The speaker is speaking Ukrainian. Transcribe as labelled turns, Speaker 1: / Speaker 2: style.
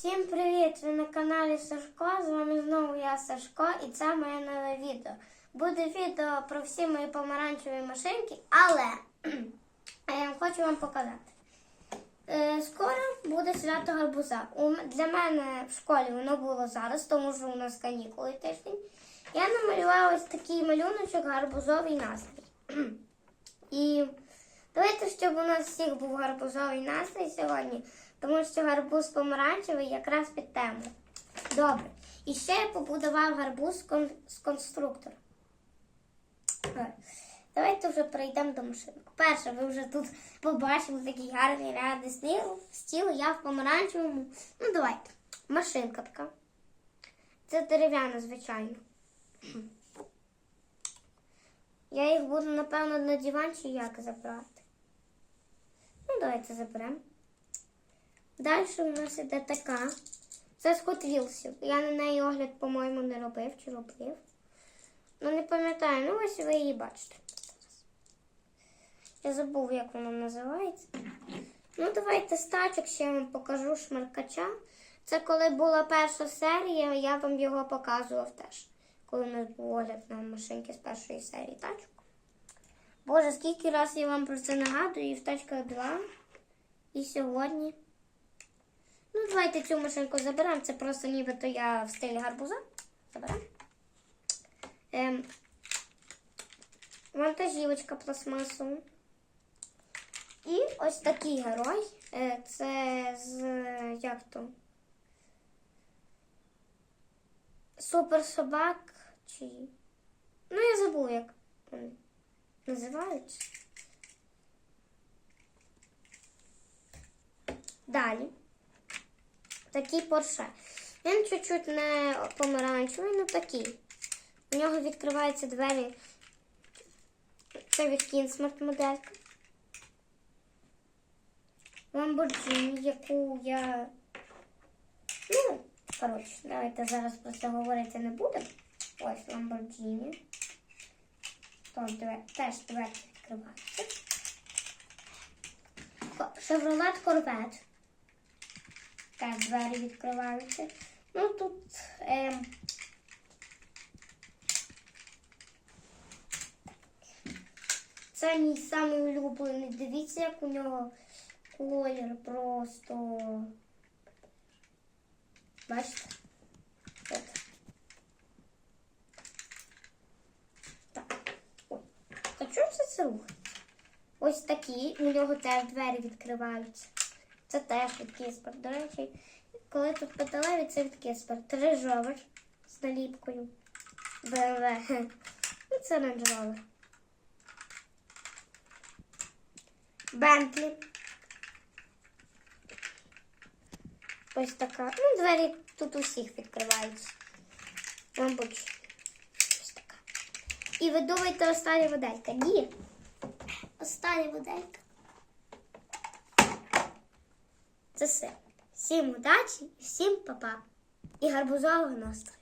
Speaker 1: Всім привіт! Ви на каналі Сашко. З вами знову я Сашко і це моє нове відео. Буде відео про всі мої помаранчеві машинки, але я хочу вам показати. Е, Скоро буде свято гарбуза. Для мене в школі воно було зараз, тому що у нас канікули тиждень. Я намалювала ось такий малюночок гарбузовий настрій. І давайте, щоб у нас всіх був гарбузовий настрій сьогодні, тому що гарбуз помаранчевий якраз під тему. Добре. І ще я побудував гарбуз з, кон- конструктора. Давайте вже перейдемо до машинок. Перше, ви вже тут побачили такий гарний ряд стіл. Стіл, я в помаранчевому. Ну, давайте. Машинка така. Це дерев'яна, звичайно. Я їх буду, напевно, на диван чи як забрати. Ну, давайте заберемо. Далі у нас іде така. Це Hot Я на неї огляд, по-моєму, не робив чи робив. Ну, не пам'ятаю, ну ось ви її бачите. Я забув, як вона називається. Ну, давайте з тачок ще я вам покажу шмаркача. Це коли була перша серія, я вам його показував теж. Коли у нас був огляд на машинки з першої серії тачок. Боже, скільки раз я вам про це нагадую, і в тачках 2, і сьогодні. Ну, давайте цю машинку заберемо. Це просто нібито я в стилі гарбуза. Заберемо. Ем, вантажівочка пластмасова. І ось такий герой. Е, Це з як то? Супер собак чи. Ну, я забув, як вони називаються. Далі. Такий Порше. Він чуть-чуть не помаранчевий, ну такий. У нього відкриваються двері. Це від Кінсмарт моделька. Lamborghini, яку я. Ну, коротше, давайте зараз про це говорити не будемо. Ось. Тож теж двері відкриваються. Chevrolet Corvette. Теж двері відкриваються. Ну тут. Ем, Це мій самий улюблений. Дивіться, як у нього колір просто. Бачите? От. Так. Ой. Та чому це це рухається? Ось такі. У нього теж двері відкриваються. Це теж від Кіспер. До речі, коли тут металеві, це від Кіспер. Трижовер з наліпкою. BMW. Ну, це Range. Бентлі. Ось така. Ну, двері тут усіх відкриваються. Мабуть, ось така. І ви думаєте, остання моделька? Ні. Остання моделька. Це все. Всім удачі всім па-па. І гарбузового настрою.